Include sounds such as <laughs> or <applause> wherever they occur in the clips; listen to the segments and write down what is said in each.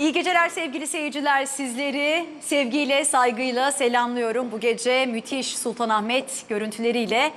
İyi geceler sevgili seyirciler. Sizleri sevgiyle, saygıyla selamlıyorum. Bu gece müthiş Sultanahmet görüntüleriyle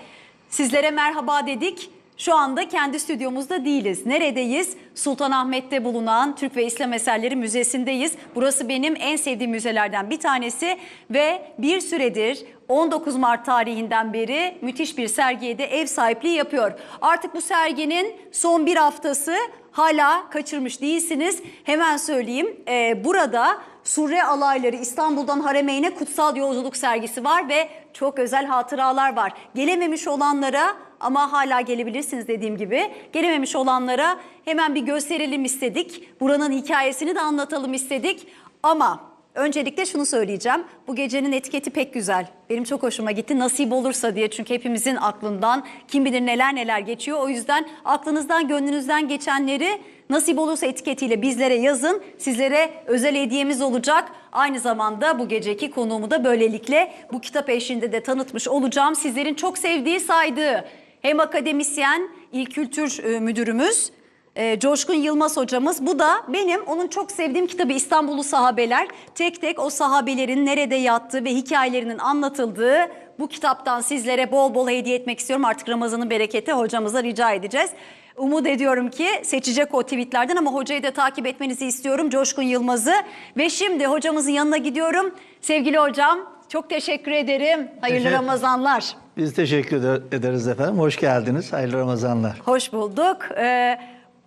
sizlere merhaba dedik. Şu anda kendi stüdyomuzda değiliz. Neredeyiz? Sultanahmet'te bulunan Türk ve İslam Eserleri Müzesi'ndeyiz. Burası benim en sevdiğim müzelerden bir tanesi ve bir süredir 19 Mart tarihinden beri müthiş bir sergiye de ev sahipliği yapıyor. Artık bu serginin son bir haftası hala kaçırmış değilsiniz. Hemen söyleyeyim. Ee, burada Surre alayları İstanbul'dan Haremeyn'e kutsal yolculuk sergisi var ve çok özel hatıralar var. Gelememiş olanlara ama hala gelebilirsiniz dediğim gibi. Gelememiş olanlara hemen bir gösterelim istedik. Buranın hikayesini de anlatalım istedik. Ama öncelikle şunu söyleyeceğim. Bu gecenin etiketi pek güzel. Benim çok hoşuma gitti. Nasip olursa diye çünkü hepimizin aklından kim bilir neler neler geçiyor. O yüzden aklınızdan gönlünüzden geçenleri nasip olursa etiketiyle bizlere yazın. Sizlere özel hediyemiz olacak. Aynı zamanda bu geceki konuğumu da böylelikle bu kitap eşliğinde de tanıtmış olacağım. Sizlerin çok sevdiği, saydığı hem akademisyen, il kültür e, müdürümüz e, Coşkun Yılmaz hocamız. Bu da benim onun çok sevdiğim kitabı İstanbullu Sahabeler. Tek tek o sahabelerin nerede yattığı ve hikayelerinin anlatıldığı bu kitaptan sizlere bol bol hediye etmek istiyorum. Artık Ramazan'ın bereketi hocamıza rica edeceğiz. Umut ediyorum ki seçecek o tweetlerden ama hocayı da takip etmenizi istiyorum Coşkun Yılmaz'ı. Ve şimdi hocamızın yanına gidiyorum. Sevgili hocam çok teşekkür ederim. Hayırlı Teşekkür- Ramazanlar. Biz teşekkür ede- ederiz efendim. Hoş geldiniz. Hayırlı Ramazanlar. Hoş bulduk. Ee,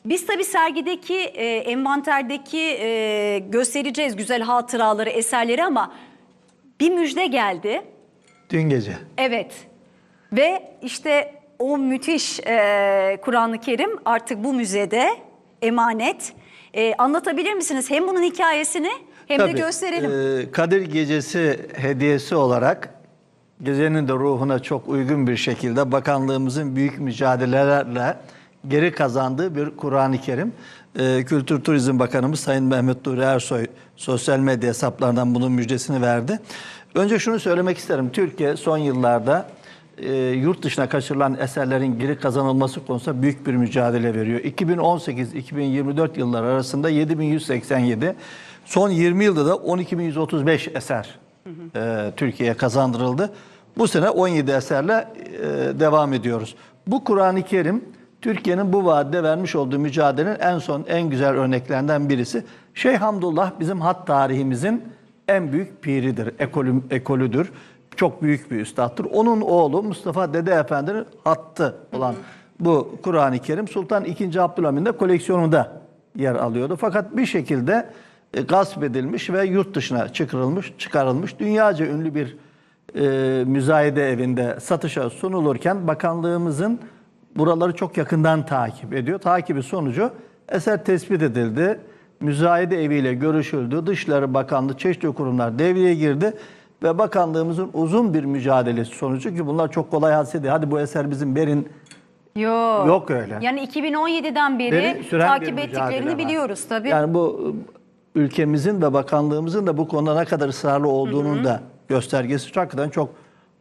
biz tabii sergideki, e, envanterdeki e, göstereceğiz güzel hatıraları, eserleri ama bir müjde geldi. Dün gece. Evet. Ve işte o müthiş e, Kur'an-ı Kerim artık bu müzede emanet. E, anlatabilir misiniz hem bunun hikayesini hem de Tabii, gösterelim. e, Kadir Gecesi hediyesi olarak gecenin de ruhuna çok uygun bir şekilde bakanlığımızın büyük mücadelelerle geri kazandığı bir Kur'an-ı Kerim. E, Kültür Turizm Bakanımız Sayın Mehmet Nuri Ersoy sosyal medya hesaplarından bunun müjdesini verdi. Önce şunu söylemek isterim. Türkiye son yıllarda e, yurt dışına kaçırılan eserlerin geri kazanılması konusunda büyük bir mücadele veriyor. 2018-2024 yılları arasında 7187, son 20 yılda da 12135 eser e, Türkiye'ye kazandırıldı. Bu sene 17 eserle e, devam ediyoruz. Bu Kur'an-ı Kerim Türkiye'nin bu vadede vermiş olduğu mücadelenin en son en güzel örneklerinden birisi. Şeyh Hamdullah bizim hat tarihimizin en büyük piridir, ekolü, ekolüdür. Çok büyük bir üstattır. Onun oğlu Mustafa Dede Efendi'nin hattı olan bu Kur'an-ı Kerim Sultan II. Abdülhamid'in de koleksiyonunda yer alıyordu. Fakat bir şekilde e, gasp edilmiş ve yurt dışına çıkarılmış, çıkarılmış. Dünyaca ünlü bir e, müzayede evinde satışa sunulurken bakanlığımızın buraları çok yakından takip ediyor. Takibi sonucu eser tespit edildi. Müzayede eviyle görüşüldü. Dışişleri Bakanlığı, çeşitli kurumlar devreye girdi. Ve bakanlığımızın uzun bir mücadelesi sonucu ki bunlar çok kolay hadise değil. Hadi bu eser bizim verin Yok. yok öyle. Yani 2017'den beri Beri bir takip mücadele ettiklerini var. biliyoruz tabii. Yani bu ülkemizin ve bakanlığımızın da bu konuda ne kadar ısrarlı olduğunun da göstergesi. Hakikaten çok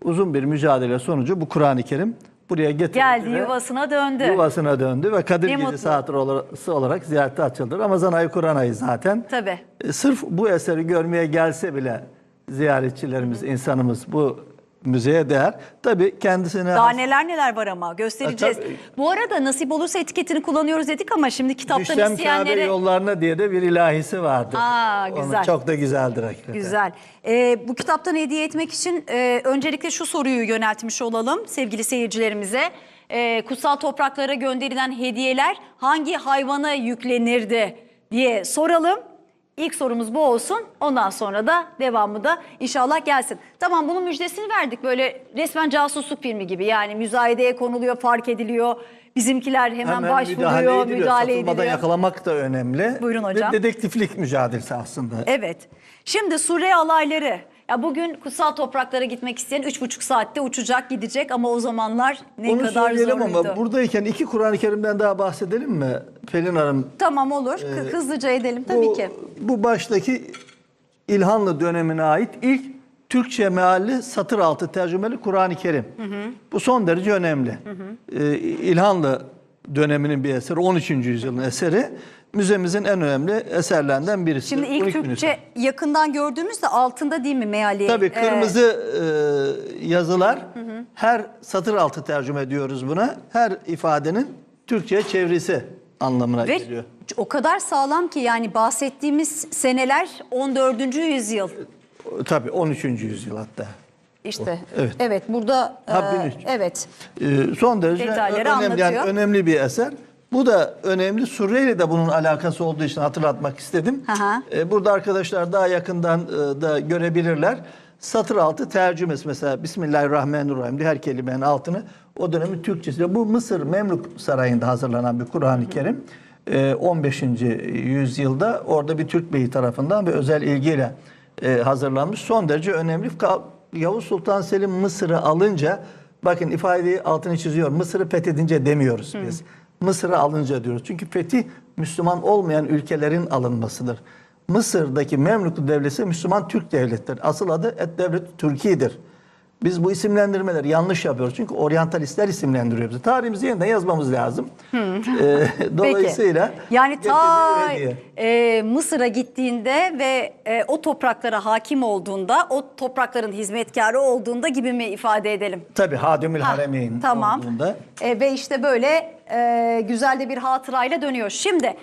uzun bir mücadele sonucu bu Kur'an-ı Kerim buraya getirildi. Geldi ve yuvasına döndü. Yuvasına döndü ve Kadir Ne Gecesi mutlu. hatırası olarak ziyarete açıldı. Ramazan ayı Kur'an ayı zaten. Tabii. E, Sırf bu eseri görmeye gelse bile ziyaretçilerimiz, insanımız bu müzeye değer. Tabii kendisine Daha neler neler var ama göstereceğiz. E, tabii. Bu arada nasip olursa etiketini kullanıyoruz dedik ama şimdi kitaptan Düşsem Kabe isteyenlere... yollarına diye de bir ilahisi vardı. Aa, güzel. çok da güzeldir hakikaten. Güzel. Ee, bu kitaptan hediye etmek için e, öncelikle şu soruyu yöneltmiş olalım sevgili seyircilerimize. Ee, kutsal topraklara gönderilen hediyeler hangi hayvana yüklenirdi diye soralım. İlk sorumuz bu olsun. Ondan sonra da devamı da inşallah gelsin. Tamam bunun müjdesini verdik. Böyle resmen casusluk filmi gibi. Yani müzayedeye konuluyor, fark ediliyor. Bizimkiler hemen, başvuruyor, müdahale, Satılmadan ediliyor. yakalamak da önemli. Buyurun hocam. Bir dedektiflik mücadelesi aslında. Evet. Şimdi Suriye alayları. Ya bugün kutsal topraklara gitmek isteyen üç buçuk saatte uçacak gidecek ama o zamanlar ne Onu kadar söyleyelim zorluydu. ama buradayken iki Kur'an-ı Kerim'den daha bahsedelim mi Pelin Hanım? Tamam olur. Hı- Hızlıca edelim tabii Ee, bu, ki. Bu baştaki İlhanlı dönemine ait ilk Türkçe mealli satır altı tercümeli Kur'an-ı Kerim. Bu son derece önemli. Ee, İlhanlı döneminin bir eseri, 13. yüzyılın eseri müzemizin en önemli eserlerinden birisi. Şimdi ilk 12 bin Türkçe eser. yakından gördüğümüzde altında değil mi meali? Tabii Ee, kırmızı e, yazılar her satır altı tercüme ediyoruz buna. Her ifadenin Türkçe çevirisi anlamına ve geliyor. o kadar sağlam ki yani bahsettiğimiz seneler 14. yüzyıl. Tabii 13. yüzyıl hatta. İşte Evet. evet burada Ha, e, 1300. evet Ee, son derece önemli, yani önemli bir eser. Bu da önemli. Suriye de bunun alakası olduğu için hatırlatmak istedim. Hı hı. Ee, burada arkadaşlar daha yakından e, da görebilirler. Satır altı tercümesi mesela Bismillahirrahmanirrahim diye her kelimenin altını o dönemin Türkçesi. Bu Mısır Memlük Sarayı'nda hazırlanan bir Kur'an-ı Kerim. Ee, 15. yüzyılda orada bir Türk beyi tarafından ve özel ilgiyle e, hazırlanmış. Son derece önemli. Yavuz Sultan Selim Mısır'ı alınca bakın ifadeyi altını çiziyor. Mısır'ı fethedince demiyoruz biz. Mısır'ı alınca diyoruz. Çünkü fetih Müslüman olmayan ülkelerin alınmasıdır. Mısır'daki Memlük devleti Müslüman Türk devlettir. Asıl adı Et Devlet Türkiye'dir. Biz bu isimlendirmeleri yanlış yapıyoruz. Çünkü oryantalistler isimlendiriyor bizi. Tarihimizi yeniden yazmamız lazım. Ee, <laughs> dolayısıyla Peki. Yani ta e, Mısır'a gittiğinde ve e, o topraklara hakim olduğunda, o toprakların hizmetkarı olduğunda gibi mi ifade edelim? Tabii Hadimül Ha, Haremeyn tamam. olduğunda. E, ve işte böyle e, güzel de bir hatırayla dönüyor. Şimdi